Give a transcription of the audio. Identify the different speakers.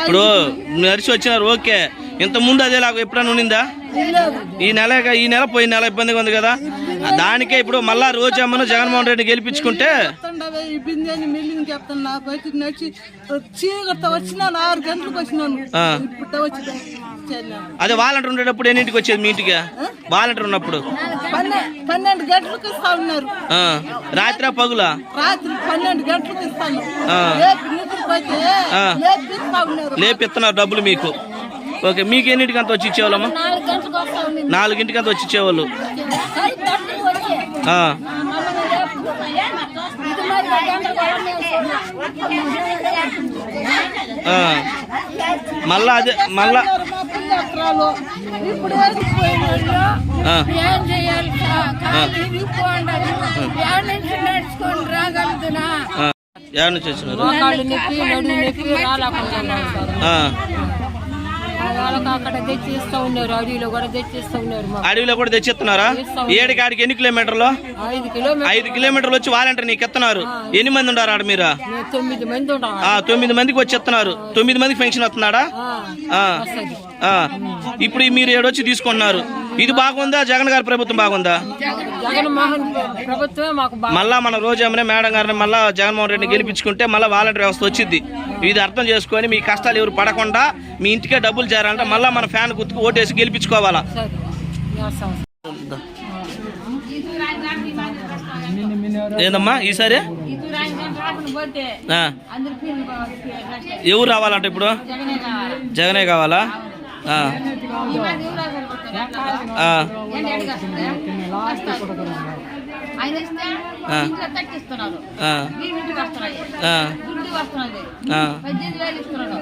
Speaker 1: ఇప్పుడు నడిచి వచ్చినారు ఓకే. ఇంత ముందు అదే లాగా ఎప్పుడైనా ఉండిందా
Speaker 2: లేదు
Speaker 1: ఈ నెల ఈ నెల పోయిన నెల ఇబ్బందిగా ఉంది కదా. దానికే ఇప్పుడు మళ్ళా రోజమ్మను జగన్మోహన్ రెడ్డి గెలిపించుకుంటే
Speaker 2: నాకు వచ్చినాను ఆరు గంటలకు వచ్చినాను
Speaker 1: అదే వాలంటీర్ ఉండేటప్పుడు ఎన్నింటికి వచ్చేది మీ ఇంటికి? వాలంటీర్ ఉన్నప్పుడు?
Speaker 2: పన్నె పన్నెండు గంటలకు ఇస్తా ఉన్నారు.
Speaker 1: రాత్రా పగులా?
Speaker 2: రాత్రి పన్నెండు గంటలకు ఇస్తాను
Speaker 1: లేపిస్తున్నారు డబ్బులు మీకు. ఓకే మీకు ఎన్నింటికి అంత వచ్చి ఇచ్చేవాళ్ళమ్మా? నాలుగింటికి అంత వచ్చి ఇచ్చేవాళ్ళు. మళ్ళా అదే మళ్ళా
Speaker 2: పుణ్యాత్రాలు ఇప్పుడు
Speaker 3: ఏం చేయాలి? నుంచి నడుచుకొని రాగలుగుతున్నా?
Speaker 1: నుంచి వచ్చినారు?
Speaker 4: వాళ్ళకి అక్కడ తెచ్చిస్తూ ఉన్నారు అడవిలో కూడా తెచ్చిస్తూ ఉన్నారు మాకు.
Speaker 1: అడవిలో కూడా తెచ్చిస్తున్నారా? ఏడు కాడికి ఎన్ని కిలోమీటర్లు?
Speaker 4: ఐదు కిలోమీటర్
Speaker 1: ఐదు కిలోమీటర్లు వచ్చి వాలంటీర్ నీకు ఎత్తున్నారు. ఎన్ని మంది ఉన్నారు ఆడ మీరు?
Speaker 4: మేము తొమ్మిది మంది ఉంటాం
Speaker 1: ఆ తొమ్మిది మందికి వచ్చి ఎత్తున్నారు. తొమ్మిది మందికి పెన్షన్ వస్తున్నాడా. ఇప్పుడు మీరు ఏడొచ్చి తీసుకుంటున్నారు ఇది బాగుందా? జగన్ గారి ప్రభుత్వం బాగుందా? మళ్ళా మన రోజు మేడం గారిని మళ్ళా జగన్మోహన్ రెడ్డిని గెలిపించుకుంటే మళ్ళీ వాలంటీర్ వ్యవస్థ వచ్చింది ఇది అర్థం చేసుకొని మీ కష్టాలు ఎవరు పడకుండా మీ ఇంటికే డబ్బులు చేరాలంటే మళ్ళీ మన ఫ్యాన్ గుర్తుకు ఓటేసి గెలిపించుకోవాలా? ఏందమ్మా ఈసారి? ఎవరు రావాలంటే ఇప్పుడు?
Speaker 3: జగనే కావాలి? పద్దెనిమిది వేలు ఇస్తున్నాడు.